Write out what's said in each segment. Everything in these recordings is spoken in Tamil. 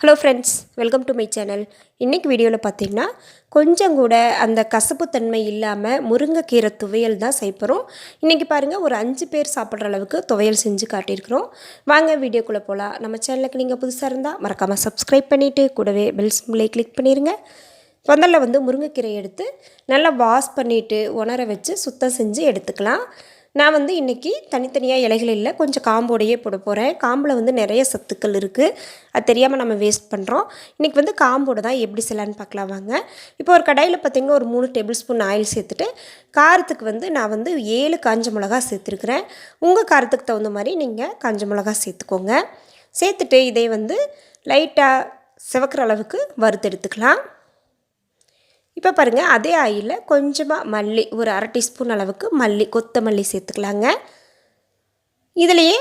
Hello friends welcome to my channel இன்றைக்கி வீடியோவில் பார்த்தீங்கன்னா கொஞ்சம் கூட அந்த கசப்புத்தன்மை இல்லாமல் முருங்கைக்கீரை துவையல் தான் செய்யப்போகிறோம் இன்றைக்கி பாருங்கள் ஒரு அஞ்சு பேர் சாப்பிட்ற அளவுக்கு துவையல் செஞ்சு காட்டியிருக்கிறோம். வாங்க வீடியோக்குள்ளே போகலாம் நம்ம சேனலுக்கு நீங்கள் புதுசாக இருந்தால் மறக்காமல் சப்ஸ்கிரைப் பண்ணிவிட்டு கூடவே பெல் சிம்பிளை கிளிக் பண்ணிடுங்க முதல்ல வந்து முருங்கைக்கீரை எடுத்து நல்லா வாஷ் பண்ணிவிட்டு உணர வச்சு சுத்தம் செஞ்சு எடுத்துக்கலாம். நான் வந்து இன்றைக்கி தனித்தனியாக இலைகள் இல்லை கொஞ்சம் காம்போடையே போட போகிறேன் காம்பில் வந்து நிறைய சத்துக்கள் இருக்குது அது தெரியாமல் நம்ம வேஸ்ட் பண்ணுறோம் இன்றைக்கி வந்து காம்போடு தான் எப்படி செய்யலான்னு பார்க்கலாம் வாங்க. இப்போ ஒரு கடையில் பார்த்திங்கன்னா ஒரு மூணு டேபிள் ஸ்பூன் ஆயில் சேர்த்துட்டு காரத்துக்கு வந்து நான் வந்து ஏழு காஞ்ச மிளகா சேர்த்துருக்குறேன். உங்கள் காரத்துக்கு தகுந்த மாதிரி நீங்கள் காஞ்ச மிளகா சேர்த்துக்கோங்க. சேர்த்துட்டு இதை வந்து லைட்டாக சிவக்கிற அளவுக்கு வறுத்தெடுத்துக்கலாம் இப்போ பாருங்கள் அதே ஆயிலில் கொஞ்சமாக மல்லி ஒரு அரை டீஸ்பூன் அளவுக்கு மல்லி கொத்தமல்லி சேர்த்துக்கலாங்க. இதுலேயே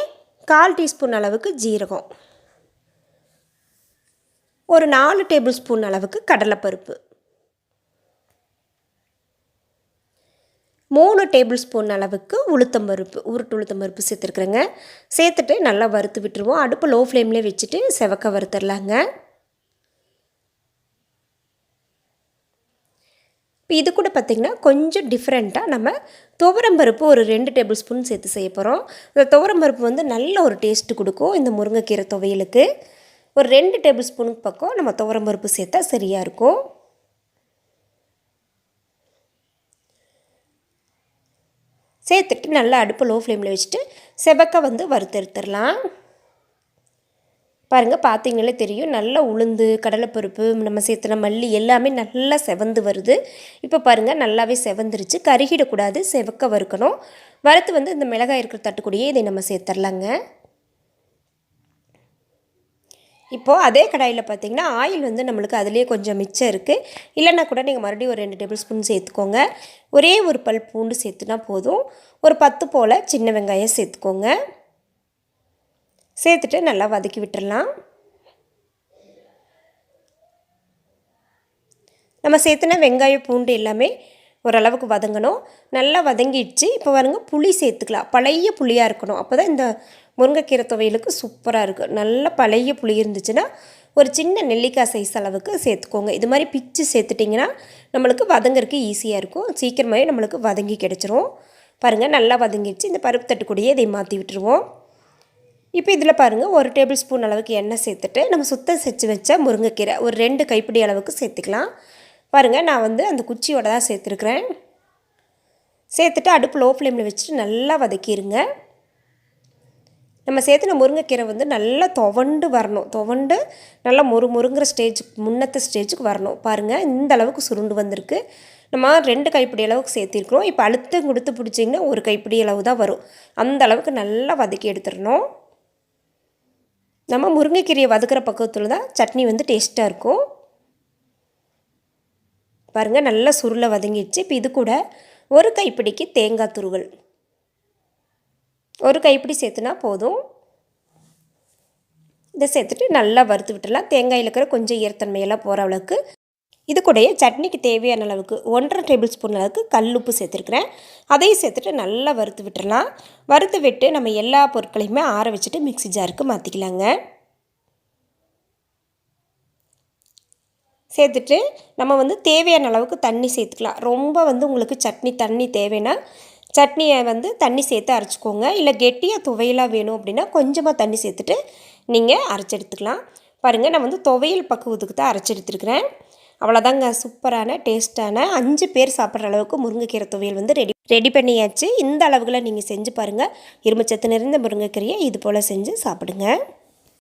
கால் டீஸ்பூன் அளவுக்கு ஜீரகம். ஒரு நாலு டேபிள் ஸ்பூன் அளவுக்கு கடலைப்பருப்பு. மூணு டேபிள் ஸ்பூன் அளவுக்கு உளுத்தம்பருப்பு உருட்டு உளுத்தம்பருப்பு சேர்த்துருக்குறேங்க. சேர்த்துட்டு நல்லா வறுத்து விட்டுருவோம். அடுப்பு லோ ஃப்ளேம்லேயே வச்சுட்டு செவக்க வறுத்துடலாங்க. இப்போ இது கூட பார்த்திங்கன்னா கொஞ்சம் டிஃப்ரெண்ட்டாக நம்ம துவரம்பருப்பு ஒரு ரெண்டு டேபிள் ஸ்பூன் சேர்த்து செய்ய போகிறோம் இந்த துவரம்பருப்பு வந்து நல்ல ஒரு டேஸ்ட்டு கொடுக்கும் இந்த முருங்கைக்கீரை துவையலுக்கு. ஒரு ரெண்டு டேபிள் ஸ்பூனுக்கு பக்கம் நம்ம துவரம்பருப்பு சேர்த்தா சரியாக இருக்கும். சேர்த்துட்டு நல்லா அடுப்பு லோ ஃப்ளேமில் வச்சுட்டு செவக்க வந்து வறுத்தெடுத்துடலாம். பாருங்கள் பார்த்தீங்களே தெரியும். நல்லா உளுந்து கடலைப்பருப்பு நம்ம சேர்த்துன மல்லி எல்லாமே நல்லா செவந்து வருது. இப்போ பாருங்கள் நல்லாவே செவந்துருச்சு. கருகிடக்கூடாது செவக்க வறுக்கணும். வறுத்து வந்து இந்த மிளகாய் இருக்கிற தட்டுக்கூடியே இதை நம்ம சேர்த்துர்லாங்க. இப்போது அதே கடாயில் பார்த்தீங்கன்னா ஆயில் வந்து நம்மளுக்கு அதிலே கொஞ்சம் மிச்சம் இருக்குது இல்லைன்னா கூட நீங்கள் மறுபடியும் ஒரு ரெண்டு டேபிள் ஸ்பூன் சேர்த்துக்கோங்க. ஒரே ஒரு பல் பூண்டு சேர்த்துனா போதும். ஒரு பத்து போல் சின்ன வெங்காயம் சேர்த்துக்கோங்க. சேர்த்துட்டு நல்லா வதக்கி விட்டுடலாம் நம்ம சேர்த்துன வெங்காயம் பூண்டு எல்லாமே ஓரளவுக்கு வதங்கணும். நல்லா வதங்கிடுச்சு. இப்போ வருங்க புளி சேர்த்துக்கலாம். பழைய புளியாக இருக்கணும். அப்போ தான் இந்த முருங்கைக்கீரை துவையலுக்கு சூப்பராக இருக்கும் நல்ல பழைய புளி இருந்துச்சுன்னா ஒரு சின்ன நெல்லிக்காய் சைஸ் அளவுக்கு சேர்த்துக்கோங்க. இது மாதிரி பிச்சு சேர்த்துட்டிங்கன்னா நம்மளுக்கு வதங்கிறதுக்கு ஈஸியாக இருக்கும். சீக்கிரமாகவே நம்மளுக்கு வதங்கி கிடச்சிரும். பாருங்கள் நல்லா வதங்கிடுச்சு. இந்த பருப்பு தட்டு கூடயே இதை மாற்றி விட்டுருவோம். இப்போ இதில் பாருங்கள் ஒரு டேபிள் ஸ்பூன் அளவுக்கு எண்ணெய் சேர்த்துட்டு நம்ம சுத்தம் செஞ்சு வச்ச முருங்கைக்கீரை ஒரு ரெண்டு கைப்பிடி அளவுக்கு சேர்த்துக்கலாம். பாருங்கள் நான் வந்து அந்த குச்சியோட தான் சேர்த்துருக்குறேன். சேர்த்துட்டு அடுப்பு லோ ஃப்ளேமில் வச்சுட்டு நல்லா வதக்கிடுங்க நம்ம சேர்த்துன முருங்கைக்கீரை வந்து நல்லா துவண்டு வரணும். துவண்டு நல்லா முறு முருங்குற ஸ்டேஜுக்கு முன்னத்த ஸ்டேஜுக்கு வரணும். பாருங்கள் இந்த அளவுக்கு சுருண்டு வந்திருக்கு. நம்ம ரெண்டு கைப்பிடி அளவுக்கு சேர்த்திருக்கிறோம். இப்போ அழுத்தம் கொடுத்து பிடிச்சிங்கன்னா ஒரு கைப்பிடி அளவு தான் வரும். அந்த அளவுக்கு நல்லா வதக்கி எடுத்துடணும். நம்ம முருங்கைக்கீரையை வதக்கிற பக்கத்தில் தான் சட்னி வந்து டேஸ்ட்டாக இருக்கும். பாருங்கள் நல்லா சுருளை வதங்கிடுச்சு. இப்போ இது கூட ஒரு கைப்பிடிக்கு தேங்காய் துருவல். ஒரு கைப்பிடி சேர்த்துனா போதும். இதை சேர்த்துட்டு நல்லா வறுத்து விட்டுடலாம். தேங்காயில் இருக்கிற கொஞ்சம் ஈரத்தன்மையெல்லாம் போகிற அளவுக்கு இது கூடயே சட்னிக்கு தேவையான அளவுக்கு ஒன்றரை டேபிள் ஸ்பூன் அளவுக்கு கல் உப்பு சேர்த்துருக்குறேன். அதையும் சேர்த்துட்டு நல்லா வறுத்து விட்டுடலாம் வறுத்து விட்டு நம்ம எல்லா பொருட்களையுமே ஆற வச்சுட்டு மிக்சி ஜாருக்கு மாற்றிக்கலாங்க சேர்த்துட்டு நம்ம வந்து தேவையான அளவுக்கு தண்ணி சேர்த்துக்கலாம். ரொம்ப வந்து உங்களுக்கு சட்னி தண்ணி தேவைன்னா சட்னியை வந்து தண்ணி சேர்த்து அரைச்சிக்கோங்க. இல்லை கெட்டியாக துவையலாக வேணும் அப்படின்னா கொஞ்சமாக தண்ணி சேர்த்துட்டு நீங்கள் அரைச்செடுத்துக்கலாம் பாருங்கள் நான் வந்து துவையல் பக்குவத்துக்கு தான் அரைச்செடுத்துருக்குறேன் அவ்வளோதாங்க சூப்பரான டேஸ்ட்டான அஞ்சு பேர் சாப்பிட்ற அளவுக்கு முருங்கைக்கீரை துவையல் வந்து ரெடி ரெடி பண்ணியாச்சு. இந்த அளவுகளை நீங்கள் செஞ்சு பாருங்கள் இரும்புச்சத்து நிறைந்த முருங்கைக்கீரையை இது போல் செஞ்சு சாப்பிடுங்க.